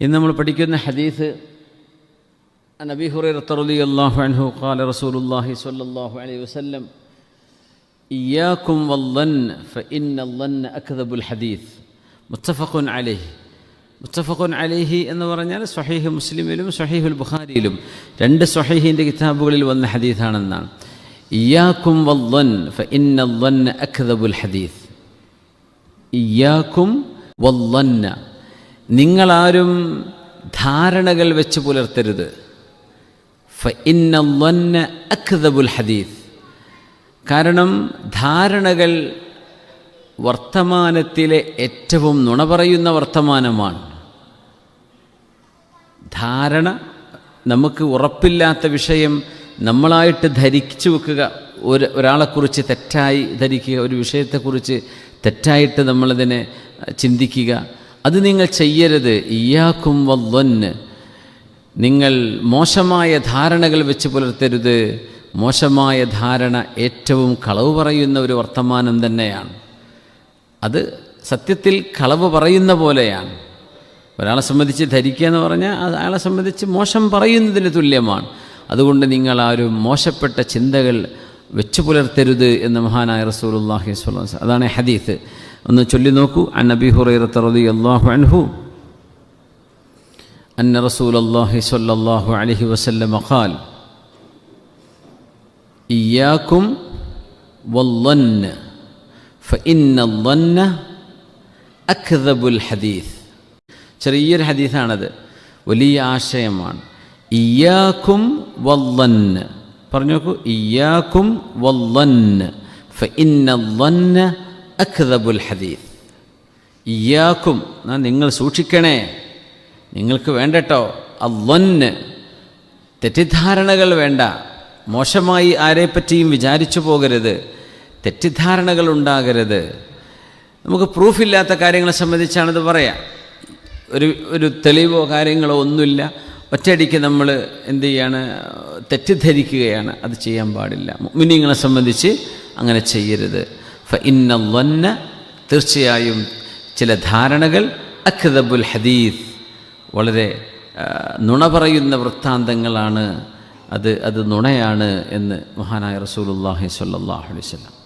ഇന്ന് നമ്മൾ പഠിക്കുന്ന ഹദീസ് നബി ഹുറൈ റത്തറുലി അള്ളാഹു അൻഹു ഖാല റസൂലുള്ളാഹി സ്വല്ലല്ലാഹു അലൈഹി വസല്ലം ഇയാക്കും വല്ലൻ ഫഇന്ന അല്ലൻ അക്ദബുൽ ഹദീസ് മുത്തഫഖുൻ അലൈഹി. മുത്തഫഖുൻ അലൈഹി എന്ന് പറഞ്ഞാൽ സ്വഹീഹ് മുസ്ലിമിലും സ്വഹീഹുൽ ബുഖാരിയിലും രണ്ട് സ്വഹീഹിന്റെ കിതാബുകളിൽ വന്ന ഹദീസാണെന്നാണ്. ഇയാക്കും വല്ലൻ ഫഇന്ന അല്ലൻ അക്ദബുൽ ഹദീസ് ഇയാക്കും വല്ലന്ന നിങ്ങളാരും ധാരണകൾ വെച്ച് പുലർത്തരുത്. അഖ്ദബുൽ ഹദീഫ് കാരണം ധാരണകൾ വർത്തമാനത്തിലെ ഏറ്റവും നുണ പറയുന്ന വർത്തമാനമാണ്. ധാരണ നമുക്ക് ഉറപ്പില്ലാത്ത വിഷയം നമ്മളായിട്ട് ധരിച്ചു വെക്കുക ഒരു ഒരാളെക്കുറിച്ച് തെറ്റായി ധരിക്കുക ഒരു വിഷയത്തെക്കുറിച്ച് തെറ്റായിട്ട് നമ്മളതിനെ ചിന്തിക്കുക അത് നിങ്ങൾ ചെയ്യരുത്. ഇയാക്കും വല്ലൊന്ന് നിങ്ങൾ മോശമായ ധാരണകൾ വെച്ച് പുലർത്തരുത്. മോശമായ ധാരണ ഏറ്റവും കളവ് പറയുന്ന ഒരു വർത്തമാനം തന്നെയാണ്. അത് സത്യത്തിൽ കളവ് പറയുന്ന പോലെയാണ്. ഒരാളെ സംബന്ധിച്ച് ധരിക്കുക എന്ന് പറഞ്ഞാൽ അയാളെ സംബന്ധിച്ച് മോശം പറയുന്നതിന് തുല്യമാണ്. അതുകൊണ്ട് നിങ്ങൾ ആരും മോശപ്പെട്ട ചിന്തകൾ വെച്ചു പുലർത്തരുത് എന്ന് മഹാനായ റസൂലുല്ലാഹി സ്വലാസ് അതാണ് ഹദീത്ത് ഒന്ന് ചൊല്ലി നോക്കൂ അൻ നബി ഹുറൈറത്ത് റളി അള്ളാഹു അൻഹു أن رسول الله صلى الله عليه وسلم قال إياكم والظن فإن الظن أكذب الحديث ചെറിയൊരു ഹദീസാണത് വലിയ ആശയമാണ് ഇയാക്കും വല്ലന്ന് പറഞ്ഞു നോക്കൂ ഇയാക്കും അക്ദബുൽ ഹദീസ്. ഇയാക്കും നിങ്ങൾ സൂക്ഷിക്കണേ നിങ്ങൾക്ക് വേണ്ടട്ടോ അല്ലൊന്ന് തെറ്റിദ്ധാരണകൾ വേണ്ട മോശമായി ആരെപ്പറ്റിയും വിചാരിച്ചു പോകരുത് തെറ്റിദ്ധാരണകൾ ഉണ്ടാകരുത്. നമുക്ക് പ്രൂഫില്ലാത്ത കാര്യങ്ങളെ സംബന്ധിച്ചാണിത് പറയാം. ഒരു ഒരു തെളിവോ കാര്യങ്ങളോ ഒന്നുമില്ല. ഒറ്റയടിക്ക് നമ്മൾ എന്ത് ചെയ്യാണ് തെറ്റിദ്ധരിക്കുകയാണ്. അത് ചെയ്യാൻ പാടില്ല. മിനിങ്ങളെ സംബന്ധിച്ച് അങ്ങനെ ചെയ്യരുത്. ഫ ഇന്ന വന്ന തീർച്ചയായും ചില ധാരണകൾ അഖദബുൽ ഹദീദ് വളരെ നുണ പറയുന്ന വൃത്താന്തങ്ങളാണ്. അത് അത് നുണയാണ് എന്ന് മഹാനായ റസൂലുല്ലാഹി സ്വല്ലല്ലാഹു അലൈഹി വസല്ലം.